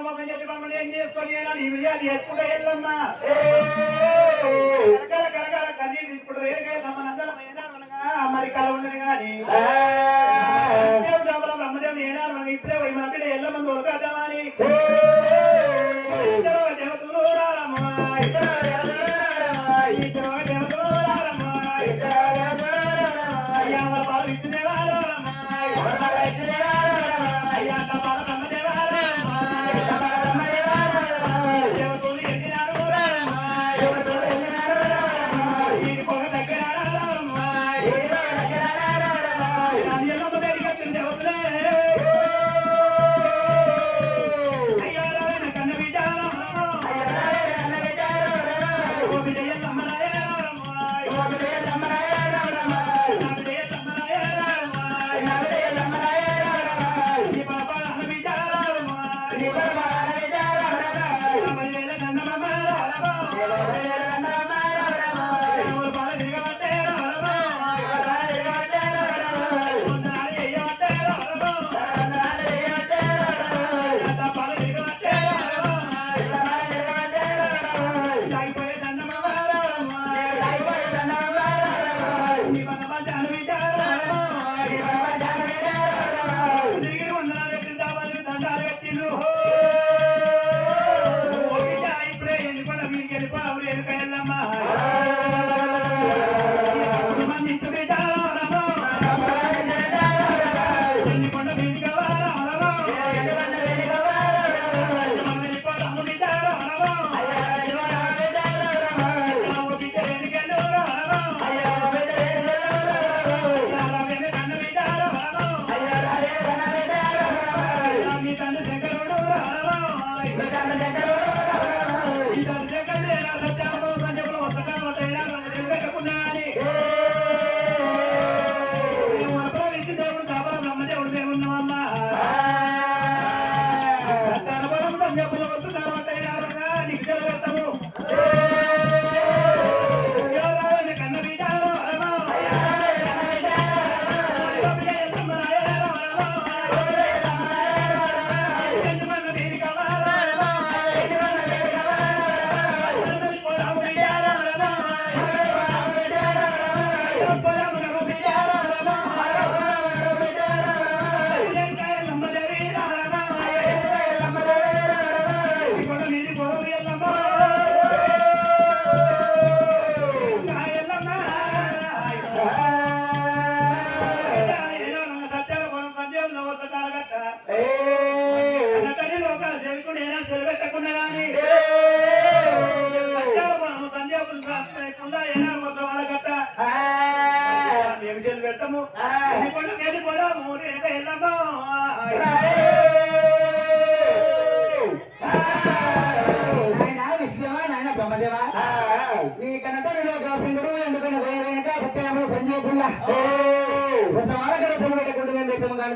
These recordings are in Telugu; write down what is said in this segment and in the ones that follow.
మమ్మల్ని మోసం చేసి మమ్మల్ని ఏం చేసుకొని నీ విజయాలు చేసుకుంటే వెళ్ళమ్మా ఇప్పుడే మన బిడ్డ ఎల్లమంది దొరకద్దామని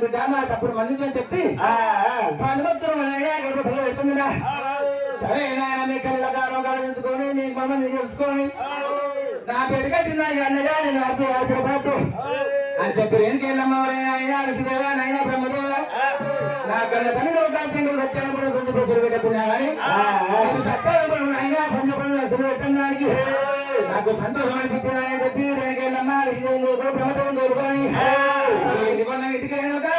బిడ్డ నాకు అప్పుడు మంది చెప్పి పండుగ పెట్టుకుందా సరే నాయన మీ కళ్ళ దారం మమ్మల్ని తెలుసుకొని నా పెట్టుకొచ్చిందా అన్నయ్యా? నేను అసలు ఆశీర్వాదు అని చెప్పి ఎందుకు వెళ్ళమ్మా అయినా అరుసుదేవా నైనా బ్రహ్మదేవా. నా కళ్ళ కూడా కొంచెం ప్రజలు పెట్టకుండా నాకు సంతోషం అనిపించిందని చెప్పి నేను వెళ్ళమ్మా బ్రహ్మదేవం దొరుకుని నిబంధన ఇటుకైనగా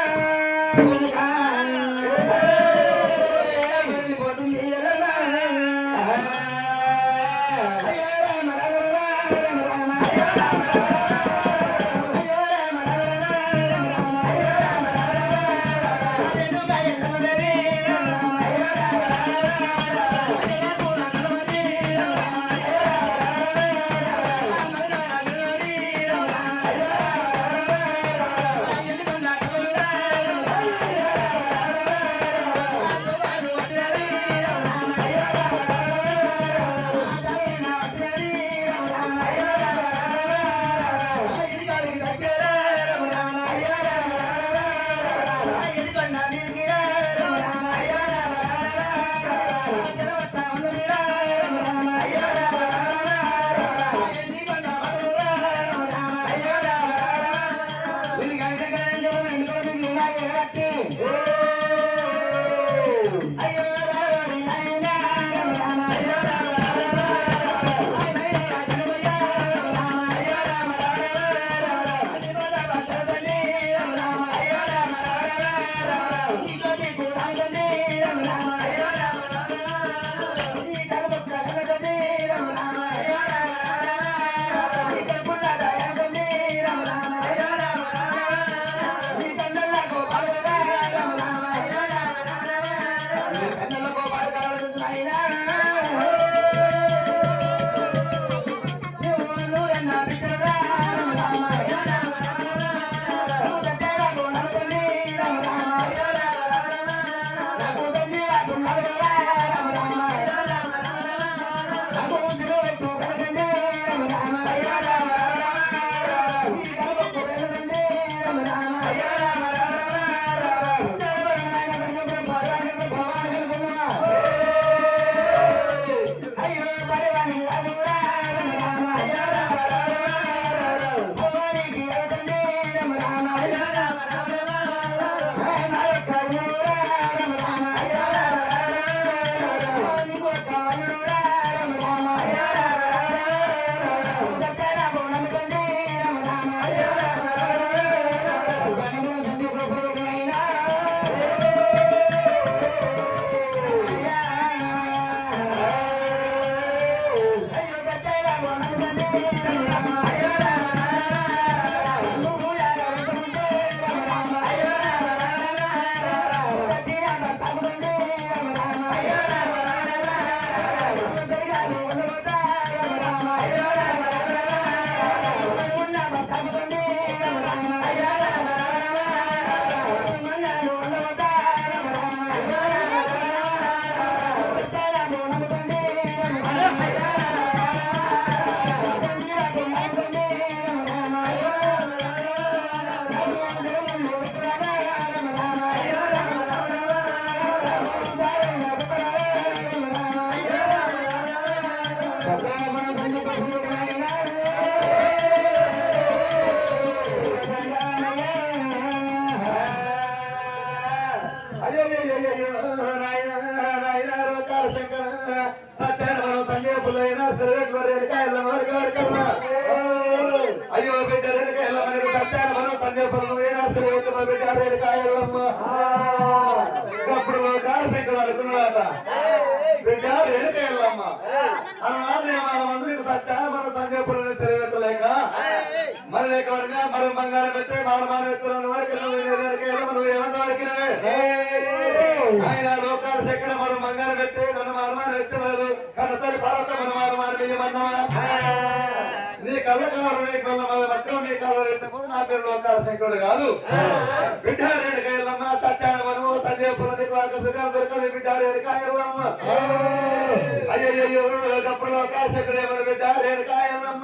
ఆయన లోకాల దగ్గర మనం మంగారం పెట్టి నన్ను మార్మాన్ని వచ్చేవారు. కన్నతల్లి భారత మన మార్మాన్ని బియ్యమన్నావా నీ కళకారు వక్రం నీ కళ నా పేరు లోకాల శంకరుడు కాదు. బిడ్డారేడు కాయలమ్మ సత్యానమను సంజయపురం దిగ్వాక సుఖం దొరకదు అయ్యో గప్ప లోకాల శంకరు ఏమన్నా బిడ్డారేడు కాయలమ్మ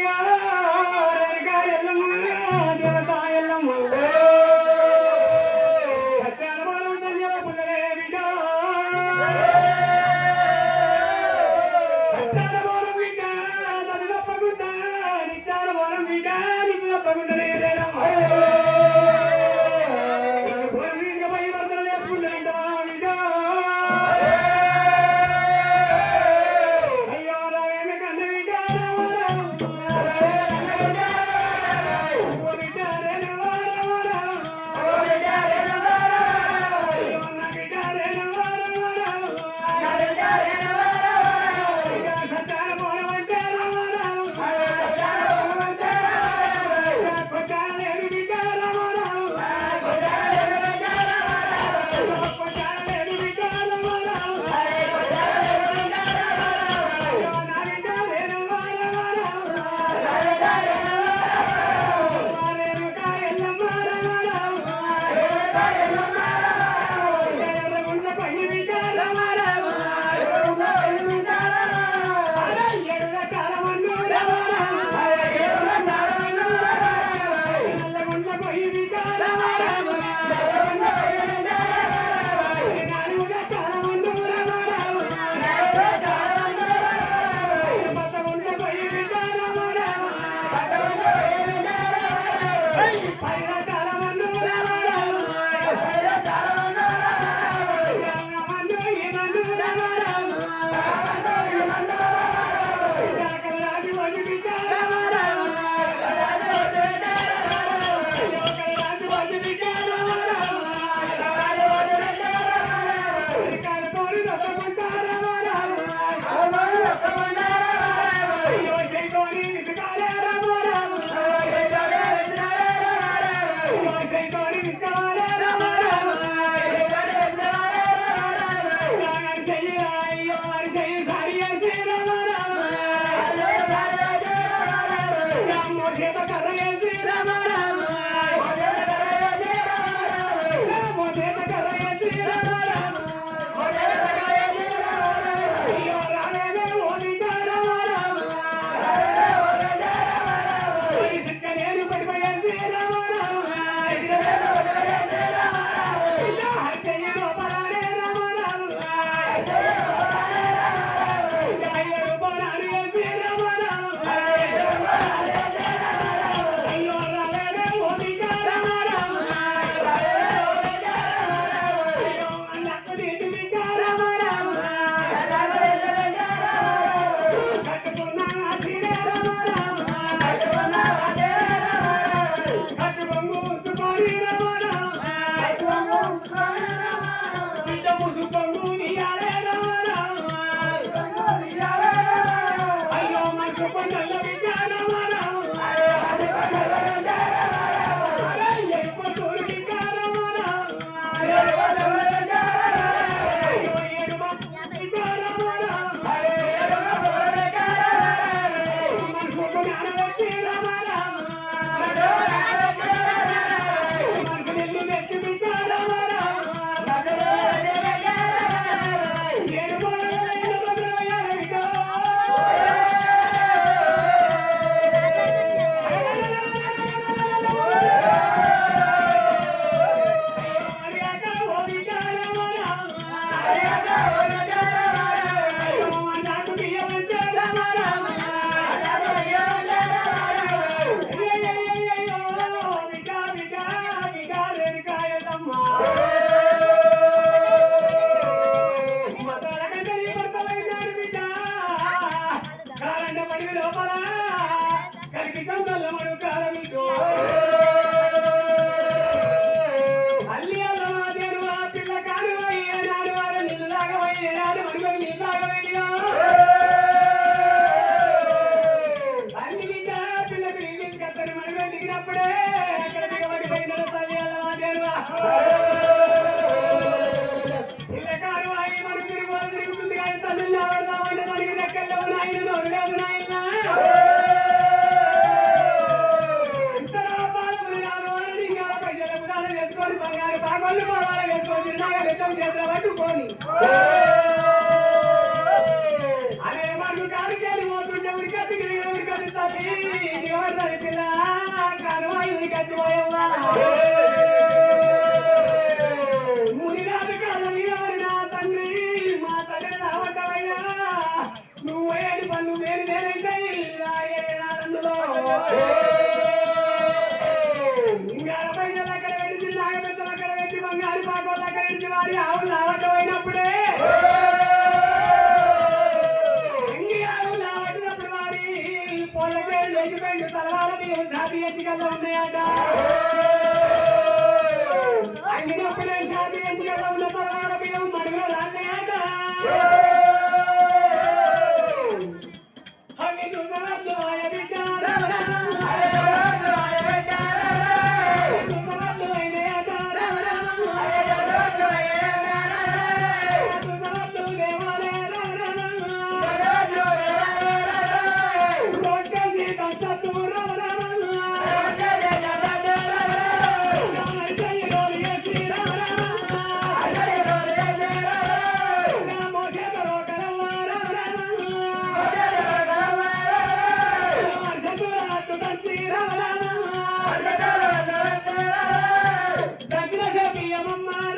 করা my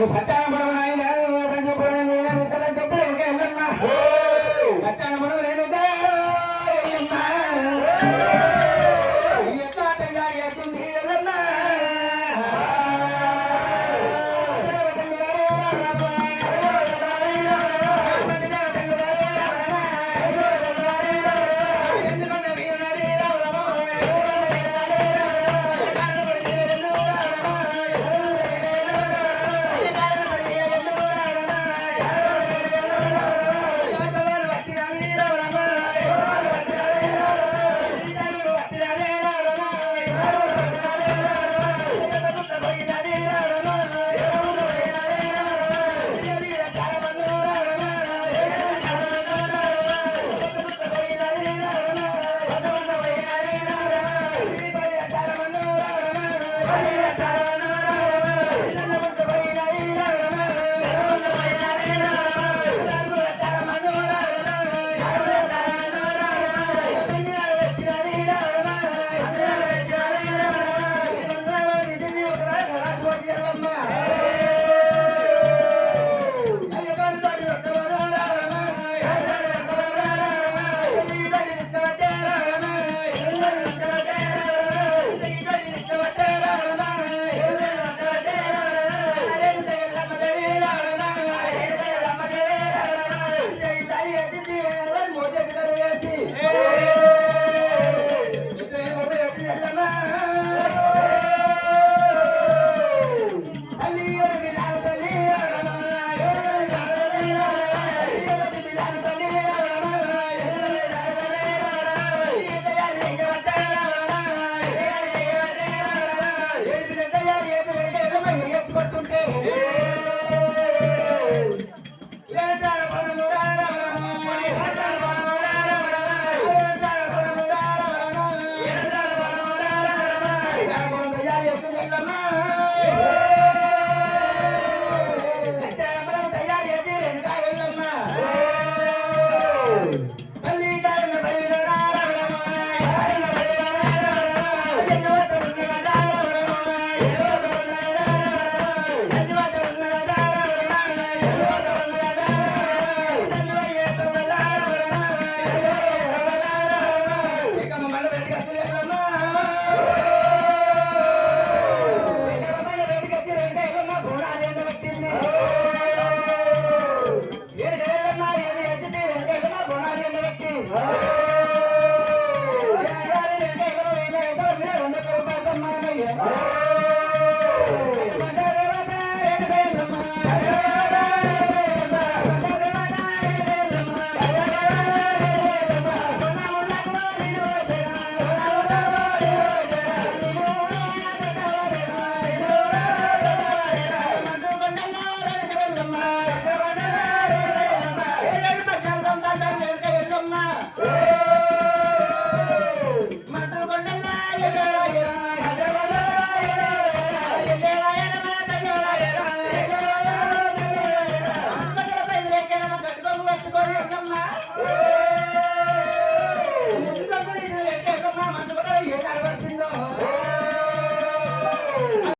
నేను సత్యానపురం